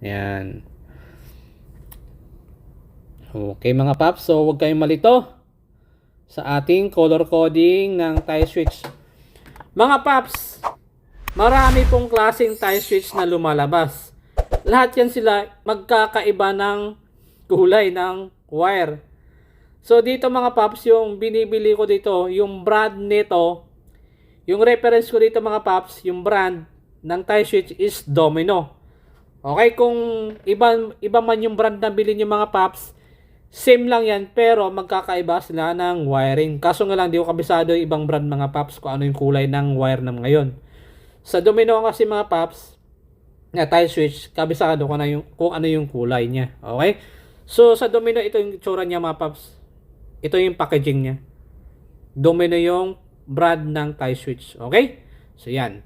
Yan. Okay mga paps, so huwag kayong malito sa ating color coding ng tie switch. Mga paps, marami pong klaseng tie switch na lumalabas. Lahat yan sila magkakaiba ng kulay ng wire. So dito mga paps, yung binibili ko dito, yung brand nito, yung reference ko dito mga paps, yung brand ng tie switch is Domino. Okay, kung iba, iba man yung brand na bilhin yung mga paps, same lang yan, pero magkakaiba sila ng wiring. Kaso nga lang, di ko kabisado yung ibang brand mga paps kung ano yung kulay ng wire na ngayon. Sa Domino kasi mga paps, na tie switch, kabisado ko na yung, kung ano yung kulay niya. Okay? So, sa Domino, ito yung tsura niya mga paps. Ito yung packaging niya. Domino yung brand ng tie switch. Okay? So, yan.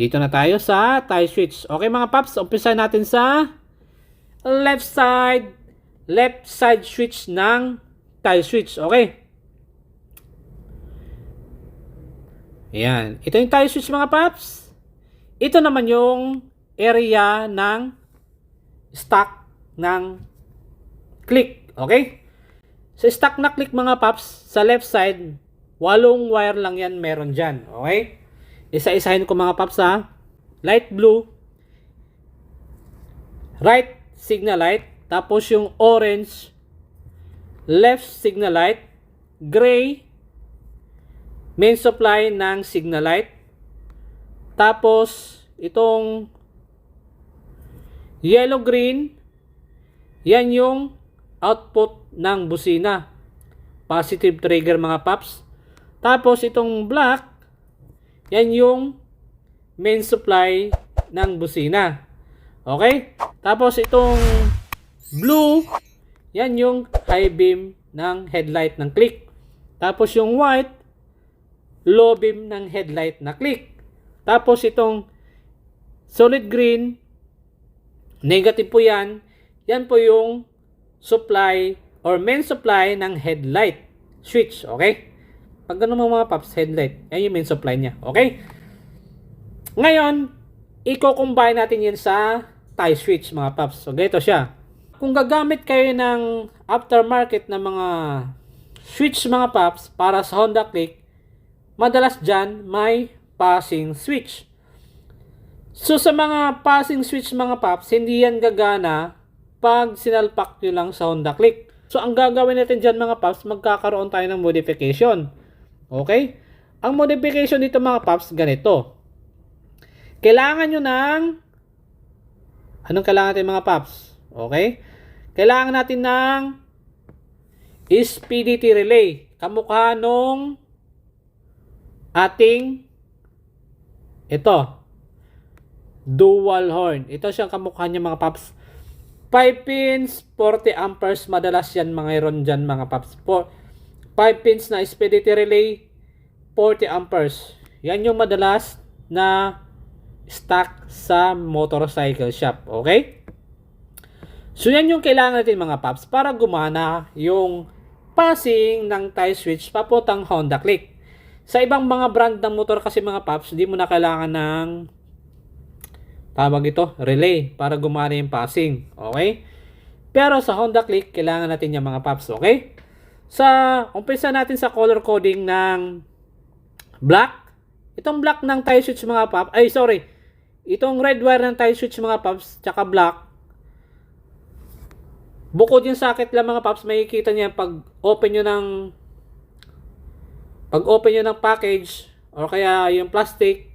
Dito na tayo sa tie switch. Okay mga paps, umpisa natin sa left side, left side switch ng tie switch. Okay? Ayan. Ito yung tie switch mga paps. Ito naman yung area ng stock ng click. Okay? Sa stock na click mga paps, sa left side, walong wire lang yan meron dyan. Okay? Isa-isahin ko mga paps ha. Light blue, right signal light, tapos yung orange, left signal light, gray, main supply ng signal light, tapos itong yellow green, yan yung output ng busina. Positive trigger mga paps. Tapos itong black, yan yung main supply ng busina. Okay? Tapos itong blue, yan yung high beam ng headlight ng click. Tapos yung white, low beam ng headlight na click. Tapos itong solid green, negative po yan. Yan po yung supply or main supply ng headlight switch. Okay? Pag ganun mga paps, headlight, yan yung main supply niya. Okay? Ngayon, i-combine natin yan sa tie switch mga paps. So, ganito siya. Kung gagamit kayo ng aftermarket na mga switch mga paps para sa Honda Click, madalas dyan may passing switch. So sa mga passing switch mga paps, hindi yan gagana pag sinalpak nyo lang sa Honda Click. So ang gagawin natin dyan mga paps, magkakaroon tayo ng modification. Okay? Ang modification dito mga paps, ganito. Kailangan nyo ng anong kailangan natin mga paps? Okay? Kailangan natin ng is PDT relay. Kamukha nung ating ito. Dual horn. Ito siyang kamukha niya mga paps. 5 pins, 40 amperes. Madalas yan mga iron dyan mga paps. 5 pins na SPDT relay, 40 amperes. Yan yung madalas na stock sa motorcycle shop. Okay? So yan yung kailangan natin mga paps para gumana yung passing ng tie switch papuntang Honda Click. Sa ibang mga brand ng motor kasi mga paps, hindi mo na kailangan ng tawag ito, relay para gumana yung passing. Okay? Pero sa Honda Click, kailangan natin yung mga paps. Okay? Sa umpisa natin sa color coding ng black. Itong black ng tie switch mga paps, ay sorry, itong red wire ng tie switch mga paps, tsaka black, bukod yung socket lang mga paps, makikita niya pag open nyo ng pag open nyo ng package or kaya yung plastic,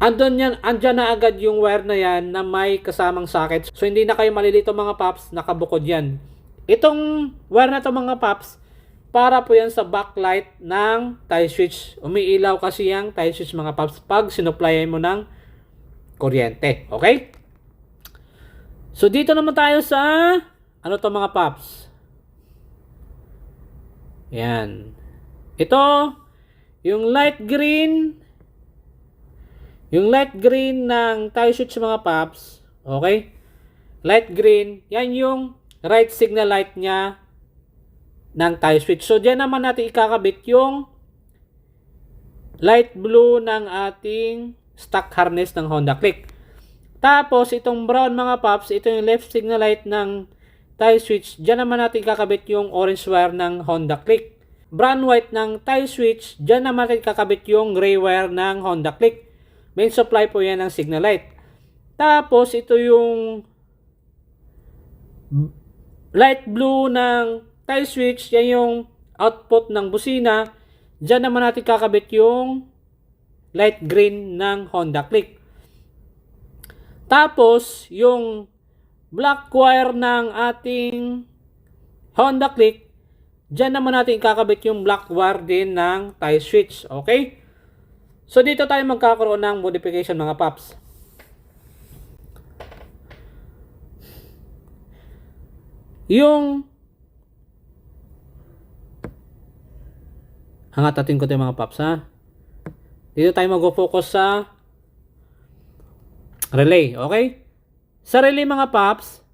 andun yan, andyan na agad yung wire na yan na may kasamang socket. So hindi na kayo malilito mga paps, nakabukod yan. Itong wire na to mga paps, para po yan sa backlight ng tie switch. Umiilaw kasi yung tie switch mga paps pag sinuplayan mo ng kuryente. Okay? So dito naman tayo sa ano to mga paps. Yan. Ito yung light green yung light green ng tie switch mga paps. Okay? Light green, yan yung right signal light niya ng tie switch. So, diyan naman natin ikakabit yung light blue ng ating stock harness ng Honda Click. Tapos, itong brown mga paps, ito yung left signal light ng tie switch. Diyan naman natin kakabit yung orange wire ng Honda Click. Brown white ng tie switch, diyan naman natin kakabit yung gray wire ng Honda Click. Main supply po yan ng signal light. Tapos, ito yung light blue ng tie switch, yan yung output ng busina. Diyan naman natin kakabit yung light green ng Honda Click. Tapos, yung black wire ng ating Honda Click, dyan naman natin kakabit yung black wire din ng tie switch. Okay? So, dito tayo magkakaroon ng modification mga paps. Yung hangatatin ko ito mga paps ha. Dito tayo mag-focus sa relay, okay? Sa relay mga paps,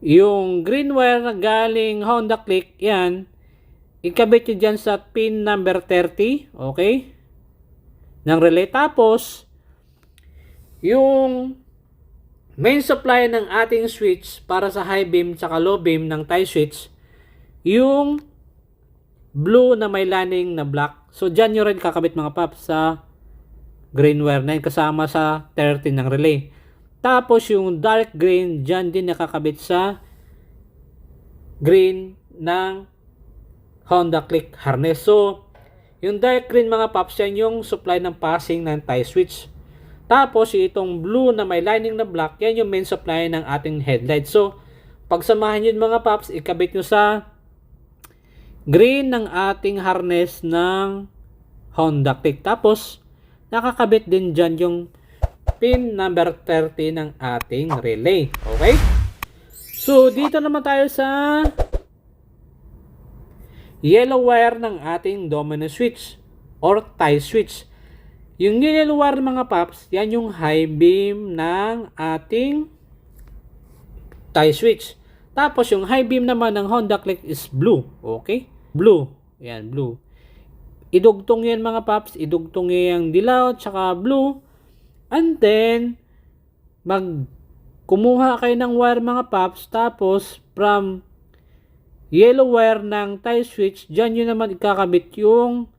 yung green wire na galing Honda Click, yan, ikabit nyo dyan sa pin number 30, okay? Ng relay. Tapos, yung main supply ng ating switch para sa high beam tsaka low beam ng tie switch, yung blue na may lining na black. So, dyan nyo rin kakabit mga paps sa green wire na yun kasama sa 13 ng relay. Tapos, yung dark green, dyan din nakakabit sa green ng Honda Click harness. So, yung dark green mga paps, yan yung supply ng passing ng tie switch. Tapos, itong blue na may lining na black, yan yung main supply ng ating headlight. So, pagsamahan yun mga paps, ikabit nyo sa green ng ating harness ng Honda Click. Tapos, nakakabit din dyan yung pin number 30 ng ating relay. Okay? So, dito naman tayo sa yellow wire ng ating domino switch or tie switch. Yung wire mga paps, yan yung high beam ng ating tie switch. Tapos yung high beam naman ng Honda Click is blue. Okay? Blue. Yan, blue. Idugtong yan mga paps. Idugtong yan yung dilaw tsaka blue. And then, mag kumuha kayo ng wire mga paps. Tapos, from yellow wire ng tie switch, dyan nyo naman ikakabit yung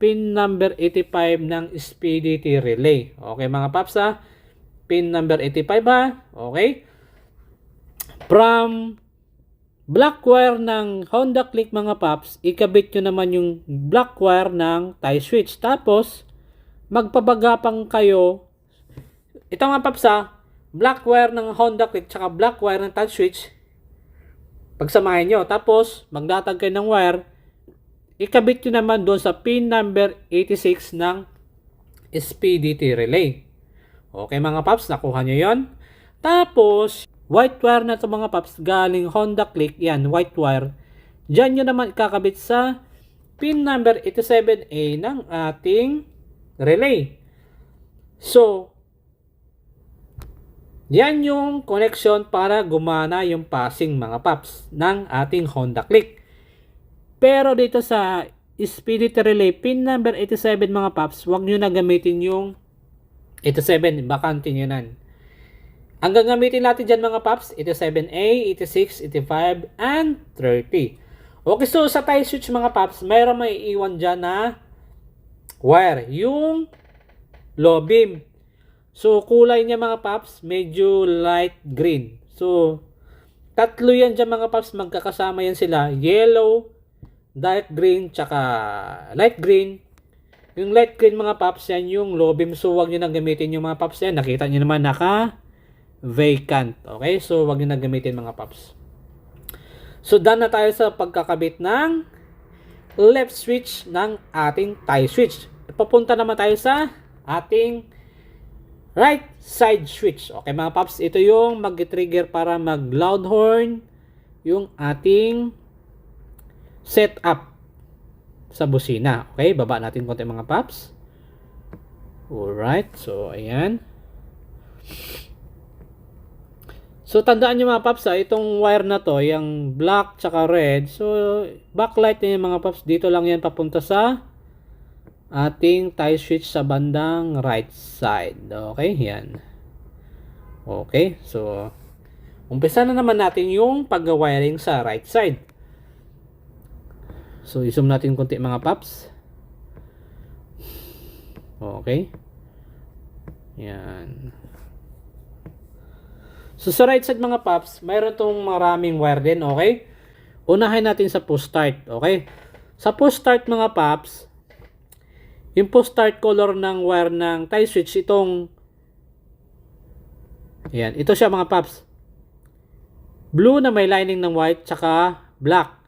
pin number 85 ng SPDT relay. Okay mga paps ha? Pin number 85 ha? Okay? From black wire ng Honda Click mga paps, ikabit nyo naman yung black wire ng tie switch. Tapos, magpabagapang kayo. Ito nga paps ha, black wire ng Honda Click tsaka black wire ng tie switch, pagsamahin nyo. Tapos, magdatag kayo ng wire, ikabit nyo naman doon sa pin number 86 ng SPDT relay. Okay mga paps, nakuha nyo yon. Tapos, white wire na to mga paps galing Honda Click, yan, white wire. Diyan nyo naman ikakabit sa pin number 87A ng ating relay. So, yan yung connection para gumana yung passing mga paps ng ating Honda Click. Pero dito sa Spirit Relay pin number 87 mga paps, huwag nyo na gamitin yung 87, bakante nyo. Ang gagamitin natin dyan mga paps, 87A, 86, 85, and 30. Okay, so sa tie switch mga paps, mayroon may iwan dyan na wire. Yung low beam. So, kulay niya mga paps, medyo light green. So, tatlo yan dyan mga paps, magkakasama yan sila. Yellow, dark green, tsaka light green. Yung light green mga paps, yan yung low beam. So, wag nyo nang gamitin yung mga paps yan. Nakita nyo naman naka vacant. Okay? So, wag nyo na gamitin mga paps. So, done na tayo sa pagkakabit ng left switch ng ating tie switch. Papunta naman tayo sa ating right side switch. Okay mga paps, ito yung mag-trigger para mag-loud horn yung ating setup sa busina. Okay, baba natin konti mga paps. Alright, so ayan. So, tandaan nyo mga paps ha, itong wire na to, yung black tsaka red. So, backlight niya mga paps, dito lang yan papunta sa ating tie switch sa bandang right side. Okay, yan. Okay, so umpisa na naman natin yung pag-wiring sa right side. So, i-zoom natin konti mga paps. Okay. Yan. So, sa right side mga paps, mayroon tong maraming wire din, okay? Unahin natin sa push start, okay? Sa push start mga paps, yung push start color ng wire ng tie switch, itong yan, ito siya mga paps. Blue na may lining ng white, tsaka black.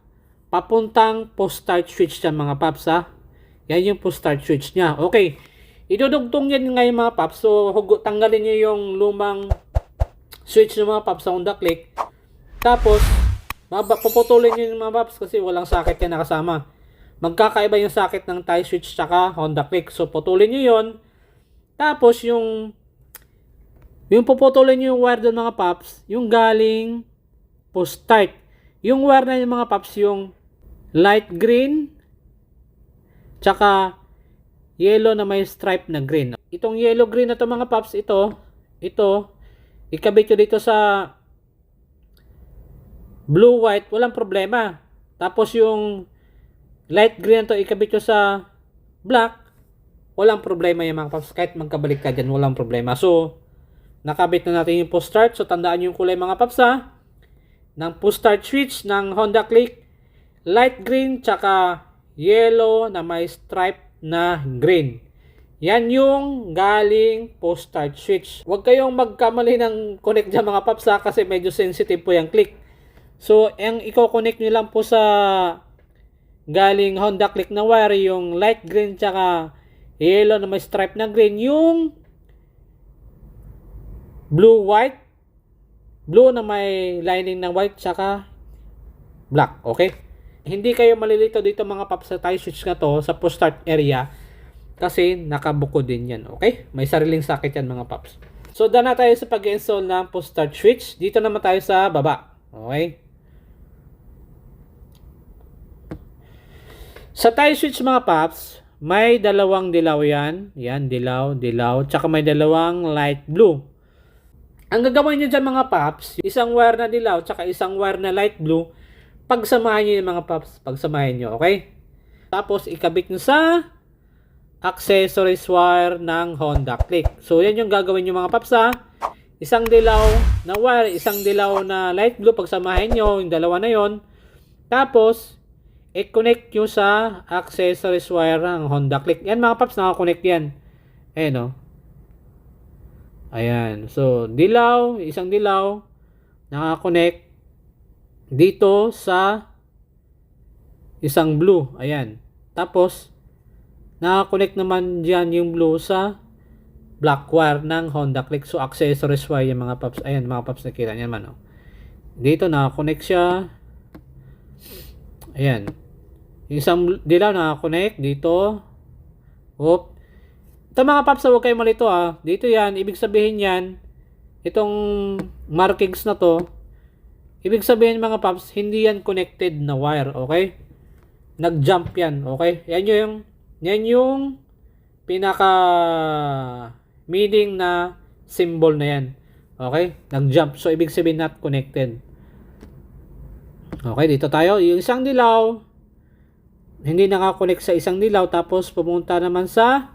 Papuntang post start switch yan mga paps ha. Yan yung post start switch niya. Okay. Idudugtong yan ngayon mga paps. So, hugo, tanggalin niyo yung lumang switch ng mga paps sa Honda Click. Tapos, puputulin niyo yung mga paps kasi walang socket yan nakasama. Magkakaiba yung socket ng tie switch tsaka Honda Click. So, putulin niyo yon Tapos, yung yung puputulin niyo yung wire doon mga paps, yung galing post start. Yung wire na yung mga paps, yung light green, tsaka yellow na may stripe na green. Itong yellow green na to mga paps, ito, ito, ikabit nyo dito sa blue white, walang problema. Tapos yung light green na to, ikabit nyo sa black, walang problema yung mga paps. Kahit magkabalik ka dyan, walang problema. So, nakabit na natin yung post start. So, tandaan yung kulay mga paps ha. Ng post start switch ng Honda Click, light green, tsaka yellow na may stripe na green. Yan yung galing post start switch. Huwag kayong magkamali ng connect dyan mga paps ha, kasi medyo sensitive po yung click. So, ang i-connect nyo lang po sa galing Honda Click na wire, yung light green tsaka yellow na may stripe na green, yung blue white, blue na may lining ng white tsaka black, okay? Hindi kayo malilito dito mga paps sa tie switch na to sa push start area kasi nakabuko din yan, okay? May sariling socket yan mga paps. So, na tayo sa pag-install ng push start switch. Dito naman tayo sa baba, okay? Sa tie switch mga paps, may dalawang dilaw yan. Yan, dilaw, dilaw. Tsaka may dalawang light blue. Ang gagawin nyo dyan mga paps, isang wire na dilaw, tsaka isang wire na light blue, pagsamahin nyo yung mga paps, pagsamahin nyo, okay? Tapos, ikabit nyo sa accessories wire ng Honda Click. So, yan yung gagawin nyo mga paps ha. Isang dilaw na wire, isang dilaw na light blue, pagsamahin nyo, yung dalawa na yon. Tapos, i-connect nyo sa accessories wire ng Honda Click. Yan mga paps, nakakonect yan. Ayan o. Ayan. So, dilaw, isang dilaw, nakakonect dito sa isang blue. Ayan. Tapos, nakakonect naman dyan yung blue sa black wire ng Honda Click. So, accessories wire yung mga paps. Ayan, mga paps, nakita niyan man. Oh. Dito, nakakonect siya. Ayan. Yung isang dilaw nakakonect dito. Oop. Ito mga paps, huwag kayo malito ah. Dito yan, ibig sabihin yan, itong markings na to, ibig sabihin mga paps, hindi yan connected na wire, okay? Nag-jump yan, okay? Yan yung, yan yung pinaka meaning na symbol na yan. Okay? Nag-jump. So, ibig sabihin not connected. Okay, dito tayo. Yung isang dilaw, hindi nakakonect sa isang dilaw, tapos pumunta naman sa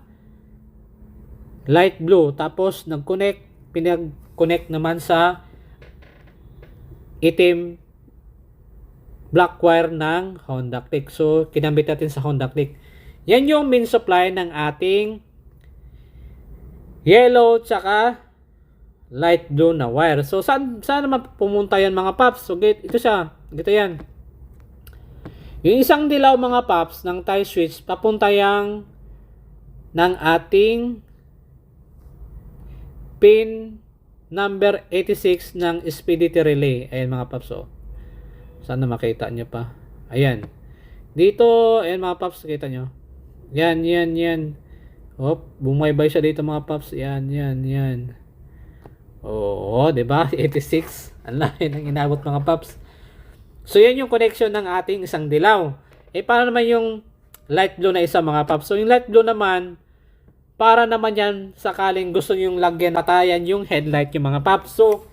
light blue. Tapos nag-connect, pinag-connect naman sa itim black wire ng Honda Click. So, kinambit natin sa Honda Click. Yan yung main supply ng ating yellow tsaka light blue na wire. So, saan, saan naman pumunta yan mga paps? So, ito siya. Ito yan. Yung isang dilaw mga paps ng tie switch, papunta yang ng ating pin number 86 ng Expedity Relay. Ayan mga paps. Oh. Sana makita nyo pa. Ayan. Dito, ayan mga paps, kita nyo. Yan, yan, yan. Hop, bumaybay siya dito mga paps. Yan, yan, yan. Oo, 'di ba? 86. Ang laki ng inabot mga paps. So, yan yung connection ng ating isang dilaw. Eh, paano naman yung light blue na isa mga paps? So, yung light blue naman, para naman yan sakaling gusto nyong lagyan patayan yung headlight yung mga paps. So,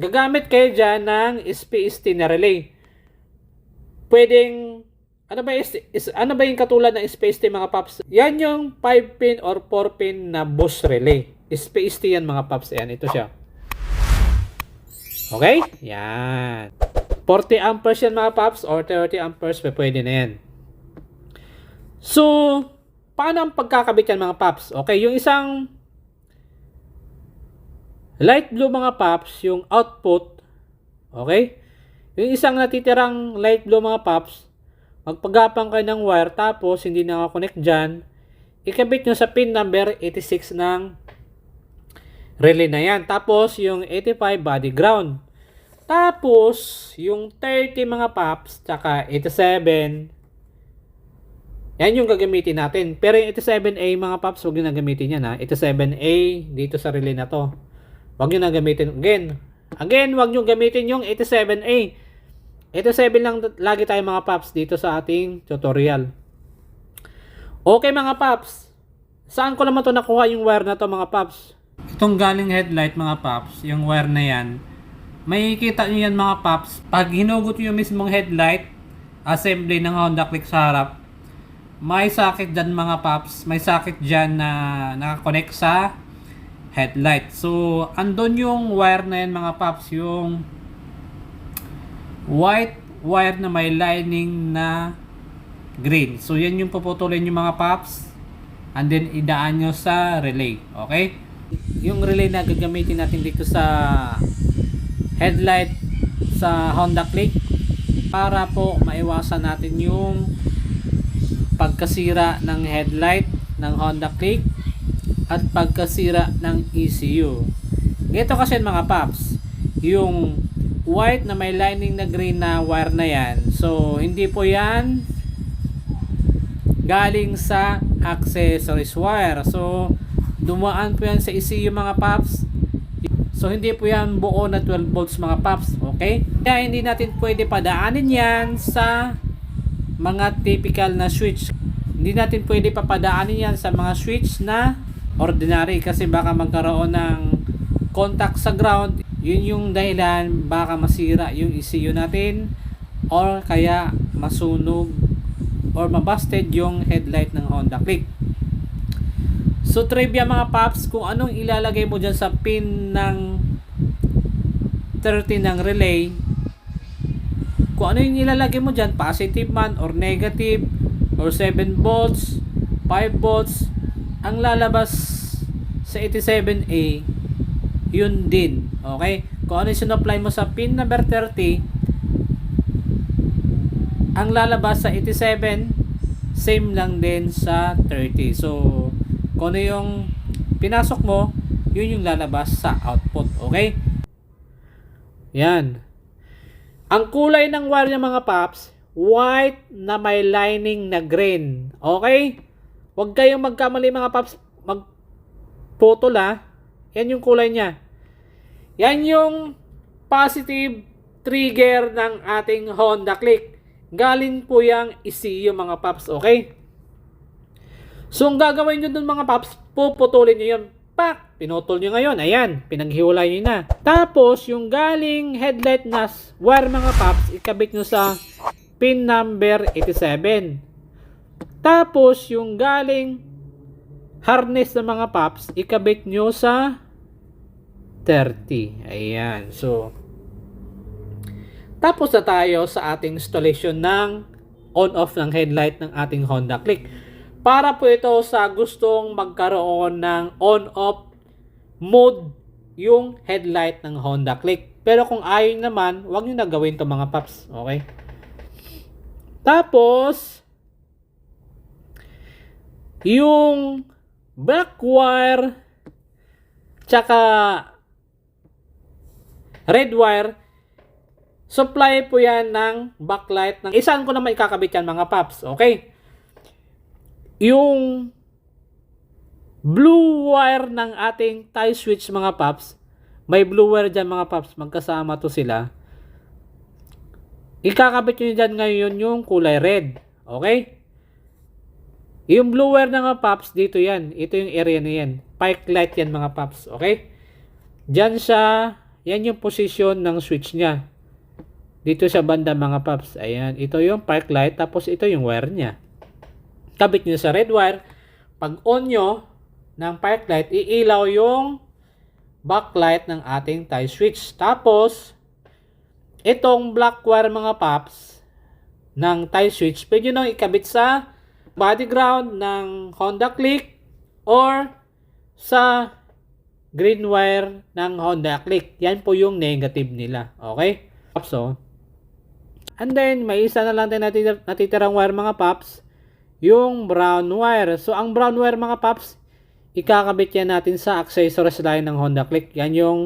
gagamit kayo dyan ng SPST na relay. Pwedeng, ano ba, is, is, ano ba yung katulad ng SPST mga paps? Yan yung 5 pin or 4 pin na boost relay. SPST yan mga paps. Ayan, ito siya. Okay? Yan. 40 amperes yan mga paps or 30 amperes pwede na yan. So, paano ang pagkakabit yan mga paps? Okay, yung isang light blue mga paps, yung output, okay? Yung isang natitirang light blue mga paps, magpagapang kayo ng wire tapos hindi nakakonect dyan, ikabit nyo sa pin number 86 ng relay na yan. Tapos yung 85 body ground. Tapos yung 30 mga paps, tsaka 87, yan yung gagamitin natin. Pero yung 87A mga paps, huwag nyo na gamitin yan ha. 87A dito sa relay na to. Huwag nyo na gamitin. Again, again, huwag nyo gamitin yung 87A. 87 lang lagi tayo mga paps dito sa ating tutorial. Okay mga paps. Saan ko naman to nakuha yung wire na to mga paps? Itong galing headlight mga paps, yung wire na yan, may kita nyo yan mga paps. Pag hinugot nyo yung mismong headlight, assembly ng Honda Click sa harap, may socket dyan mga paps. May socket dyan na nakakonect sa headlight. So, andun yung wire na yan mga paps. Yung white wire na may lining na green. So, yan yung puputulin yung mga paps. And then, idaan nyo sa relay. Okay? Yung relay na gagamitin natin dito sa headlight sa Honda Click para po maiwasan natin yung pagkasira ng headlight ng Honda Click at pagkasira ng ECU. Ito kasi mga paps, yung white na may lining na green na wire na yan. So, hindi po yan galing sa accessories wire. So, dumaan po yan sa ECU mga paps. So, hindi po yan buo na 12 volts mga paps. Okay? Kaya hindi natin pwede padaanin yan sa mga typical na switch. Hindi natin pwede papadaanin yan sa mga switch na ordinary kasi baka magkaroon ng contact sa ground. Yun yung dahilan baka masira yung ECU natin or kaya masunog or mabusted yung headlight ng Honda Click. So trivia mga paps, kung anong ilalagay mo dyan sa pin ng 30 ng relay, kung ano yung ilalagay mo dyan, positive man or negative, or 7 volts, 5 volts, ang lalabas sa 87A, yun din. Okay? Kung ano yung sinapply mo sa pin number 30, ang lalabas sa 87, same lang din sa 30. So, kung ano yung pinasok mo, yun yung lalabas sa output. Okay? Yan. Ang kulay ng wire ng mga paps, white na may lining na green. Okay? Huwag kayong magkamali mga paps. Magputol ha. Yan yung kulay niya. Yan yung positive trigger ng ating Honda Click. Galing po yung ECU mga paps. Okay? So, ang gagawin nyo dun mga paps, puputulin nyo yun. Pak! Pinutol nyo ngayon. Ayan, pinaghiwalay nyo na. Tapos, yung galing headlight na wire mga paps, ikabit nyo sa pin number 87. Tapos, yung galing harness ng mga paps, ikabit nyo sa 30. Ayan. So, tapos na tayo sa ating installation ng on-off ng headlight ng ating Honda Click. Para po ito sa gustong magkaroon ng on-off mode yung headlight ng Honda Click. Pero kung ayaw naman, wag nyo na gawin to mga paps. Okay? Tapos, yung black wire tsaka red wire supply po yan ng backlight ng isaan ko naman ikakabit yan mga paps okay yung blue wire ng ating tie switch mga paps may blue wire dyan mga paps magkasama to sila ikakabit nyo dyan ngayon yung kulay red okay Yung blue wire na mga paps, dito yan. Ito yung area na yan. Pike light yan mga paps. Okay? Diyan siya, yan yung position ng switch niya. Dito sa banda mga paps. Ayan, ito yung park light. Tapos ito yung wire niya. Kabit niyo sa red wire. Pag on nyo ng park light, iilaw yung backlight ng ating tie switch. Tapos, itong black wire mga paps ng tie switch, pwede nang ikabit sa body ground ng Honda Click or sa green wire ng Honda Click. Yan po yung negative nila. Okay? So, and then, may isa na lang tayo natitira, natitirang wire mga paps, yung brown wire. So, ang brown wire mga paps, ikakabit yan natin sa accessories line ng Honda Click. Yan yung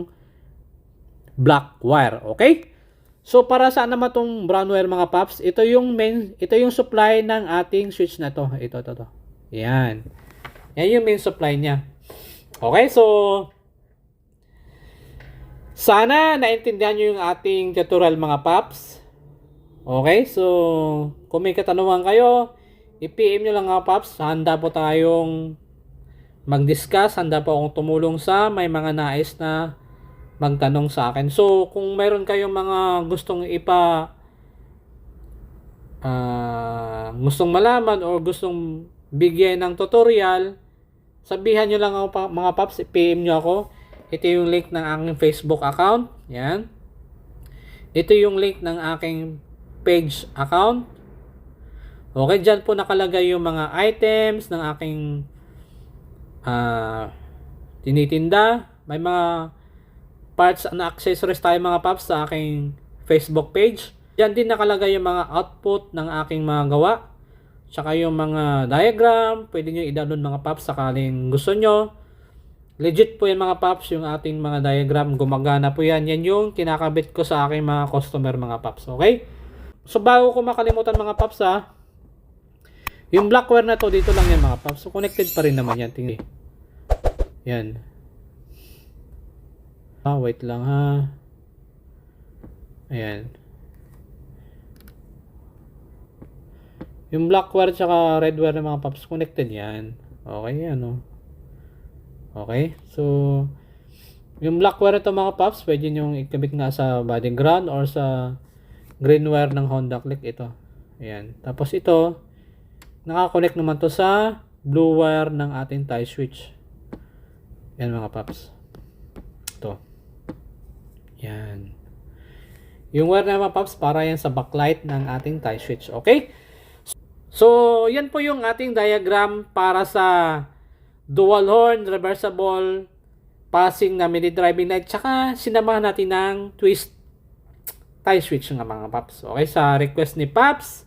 black wire. Okay? So, para saan naman itong brown wire mga paps? Ito yung main, ito yung supply ng ating switch na to. Ito, ito, ito. Yan. Yan yung main supply niya. Okay, so sana naintindihan nyo yung ating tutorial mga paps. Okay, so kung may katanungan kayo, i-PM nyo lang mga paps. Handa po tayong mag-discuss. Handa po akong tumulong sa may mga nais na magtanong sa akin. So, kung mayroon kayong mga gustong ipa ah, gustong malaman or gustong bigyan ng tutorial, sabihan nyo lang ako mga paps, PM nyo ako. Ito yung link ng aking Facebook account. Yan. Ito yung link ng aking page account. Okay, dyan po nakalagay yung mga items ng aking ah tinitinda. May mga parts and accessories tayo mga paps sa aking Facebook page. Diyan din nakalagay yung mga output ng aking mga gawa. Tsaka yung mga diagram. Pwede nyo i-download mga paps sakaling gusto nyo. Legit po yan mga paps, yung ating mga diagram. Gumagana po yan. Yan yung kinakabit ko sa aking mga customer mga paps. Okay? So bago ko makalimutan mga paps ha. Yung blackware na to, dito lang yan mga paps. So connected pa rin naman yan. Tingnan. Yan. Ah, wait lang ha. Ayan. Yung black wire tsaka red wire ng mga paps connected yan. Okay yan oh. Okay? So, yung black wire ito mga paps, pwede nyo ikabit nga sa body ground or sa green wire ng Honda Click ito. Ayan. Tapos ito, nakakonect naman to sa blue wire ng ating tie switch. Yan mga paps. Ito. Yan. Yung wire na mga paps, para yan sa backlight ng ating tie switch. Okay? So, yan po yung ating diagram para sa dual horn, reversible, passing na mini driving light, tsaka sinamahan natin ng twist tie switch ng mga paps. Okay, sa request ni Paps,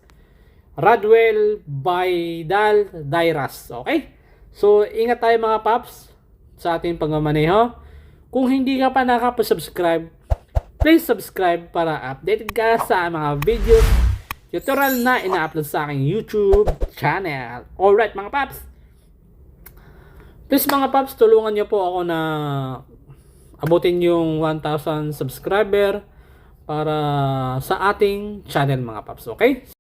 Radwell by Dal Dairas. Okay? So, ingat tayo mga paps sa ating pagmamaneho. Kung hindi ka pa nakapasubscribe, please subscribe para updated ka sa mga videos tutorial na ina-upload sa aking YouTube channel. Alright mga paps. Please mga paps, tulungan niyo po ako na abutin yung 1,000 subscriber para sa ating channel mga paps. Okay?